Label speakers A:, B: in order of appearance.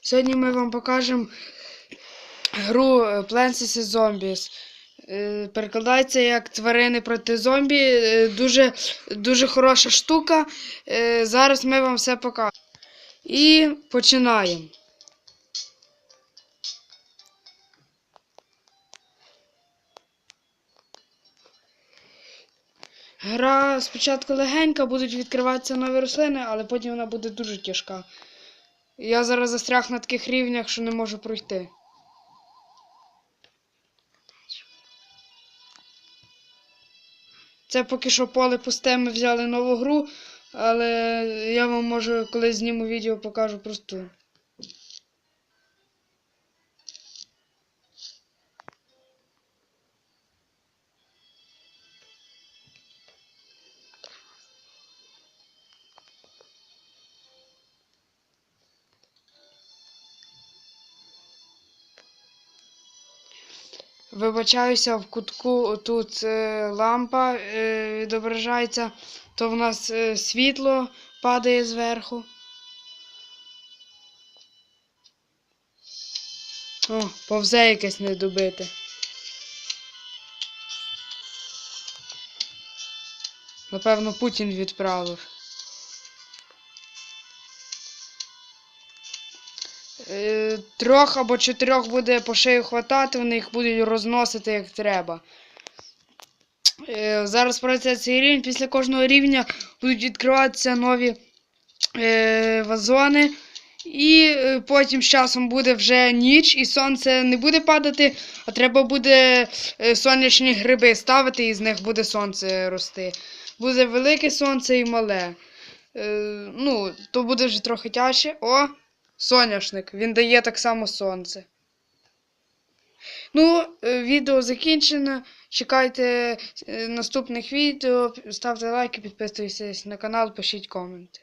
A: Сьогодні ми вам покажемо гру Plants vs. Zombies. Перекладається як тварини проти зомбі. Е, Дуже, дуже хороша штука. Е, Зараз ми вам все покажемо. І починаємо. Гра спочатку легенька, будуть відкриватися нові рослини, але потім вона буде дуже тяжка. Я зараз застряг на таких рівнях, що не можу пройти. Це поки що поле пусте, ми взяли нову гру, але я вам можу, коли зніму відео, покажу просту. Вибачаюся, в кутку тут е, лампа е, відображається, то в нас е, світло падає зверху. О, повзе якесь недобите. Напевно, Путін відправив. Трьох або чотирьох буде по шию хватати, вони їх будуть розносити як треба. Е, Зараз пройде цей рівень. Після кожного рівня будуть відкриватися нові е, вазони. І е, потім з часом буде вже ніч, і сонце не буде падати, а треба буде е, сонячні гриби ставити, і з них буде сонце рости. Буде велике сонце і мале. Е, ну, то буде вже трохи тяжче. О! Соняшник. Він дає так само сонце. Ну, е, відео закінчено. Чекайте е, наступних відео. Ставте лайки, підписуйтесь на канал, пишіть коменти.